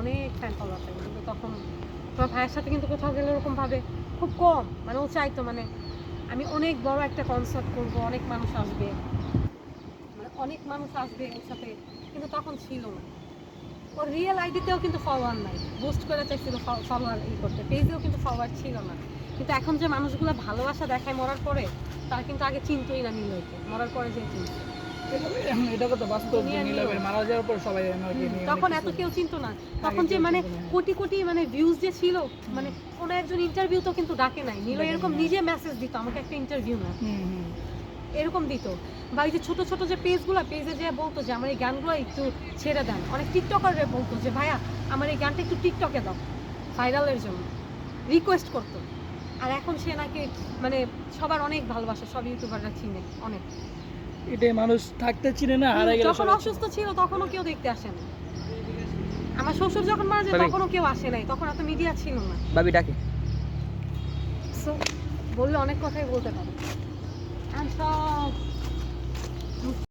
অনেক fan follower থাকে, কিন্তু তখন তোমার ভাইয়ের সাথে কিন্তু কোথাও গেলে ওরকম ভাবে খুব কম মানে ও চাইতো মানে আমি অনেক বড় একটা কনসার্ট করব, অনেক মানুষ আসবে মানে অনেক মানুষ আসবে ওর সাথে, কিন্তু তখন ছিল না। ওর রিয়েল আইডিতেও কিন্তু ফলোয়ার নাই বুস্ট করে চাইছিল ফলোয়ার ই করতে পেজেও কিন্তু ফলোয়ার ছিল না। কিন্তু এখন যে মানুষগুলো ভালোবাসা দেখায় মরার পরে, তারা কিন্তু আগে চিনতই না নীলয়কে মরার পরে যে চিনত। এটা কথা বাস্তব নীলাবের মারা যাওয়ার পর সবাই তখন এত কেউ চিনতো না। তখন যে মানে। কোটি কোটি মানে ভিউজ যে ছিল মানে কোনো একজন ইন্টারভিউ তো কিন্তু ডাকে নাই। নীল এরকম নিজে মেসেজ দিত আমাকে একটা ইন্টারভিউ না। এরকম দিত। বা ওই যে ছোট ছোট যে পেজগুলো পেজে যে বলতো যে আমার এই গানগুলো একটু ছেড়ে দেন। অনেক টিকটকাররা বলতো যে ভাইয়া আমার এই গানটা একটু টিকটকে দাও। ভাইরালের জন্য। রিকোয়েস্ট করতো। আর এখন সে নাকি মানে সবার অনেক ভালোবাসে সব ইউটিউবাররা চিনে অনেক। এটাই মানুষ থাকতে চিনে না হারাই গেল যখন অসুস্থ ছিল তখনও কেউ দেখতে আসেন আমার শ্বশুর যখন মারা যায়। তখনও কেউ আসে নাই। তখন এত মিডিয়া ছিল না। ভাবি ডাকে। বললে অনেক কথাই বলতে পারে। সব